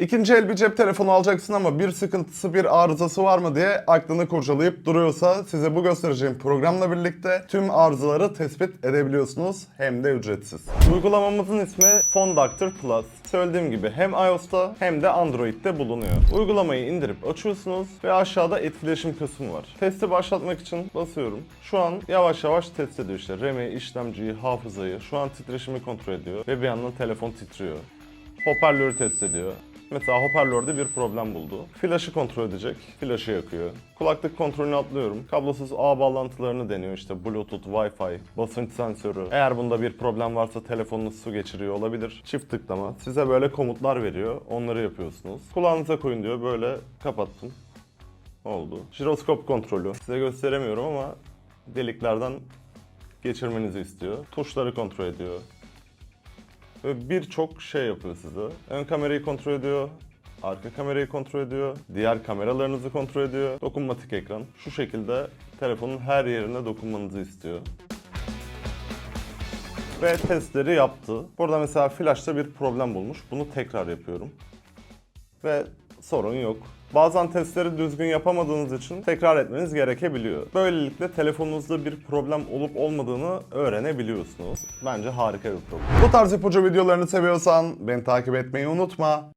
İkinci el bir cep telefonu alacaksın ama bir sıkıntısı bir arızası var mı diye aklını kurcalayıp duruyorsa size bu göstereceğim programla birlikte tüm arızaları tespit edebiliyorsunuz hem de ücretsiz. Uygulamamızın ismi Phone Doctor Plus. Söylediğim gibi hem iOS'ta hem de Android'de bulunuyor. Uygulamayı indirip açıyorsunuz ve aşağıda etkileşim kısmı var. Testi başlatmak için basıyorum. Şu an yavaş yavaş test ediyor işte. RAM'i, işlemciyi, hafızayı. Şu an titreşimi kontrol ediyor ve bir yandan telefon titriyor. Hoparlörü test ediyor. Mesela hoparlörde bir problem buldu. Flaşı kontrol edecek. Flaşı yakıyor. Kulaklık kontrolünü atlıyorum. Kablosuz ağ bağlantılarını deniyor. İşte Bluetooth, Wi-Fi, basınç sensörü. Eğer bunda bir problem varsa telefonunuz su geçiriyor olabilir. Çift tıklama. Size böyle komutlar veriyor. Onları yapıyorsunuz. Kulağınıza koyun diyor. Böyle kapattım. Oldu. Jiroskop kontrolü. Size gösteremiyorum ama deliklerden geçirmenizi istiyor. Tuşları kontrol ediyor. Birçok şey yapıyor size. Ön kamerayı kontrol ediyor, arka kamerayı kontrol ediyor, diğer kameralarınızı kontrol ediyor. Dokunmatik ekran. Şu şekilde telefonun her yerine dokunmanızı istiyor. Ve testleri yaptı. Burada mesela flash'ta bir problem bulmuş. Bunu tekrar yapıyorum. Ve sorun yok. Bazen testleri düzgün yapamadığınız için tekrar etmeniz gerekebiliyor. Böylelikle telefonunuzda bir problem olup olmadığını öğrenebiliyorsunuz. Bence harika bir program. Bu tarz ipucu videolarını seviyorsan beni takip etmeyi unutma.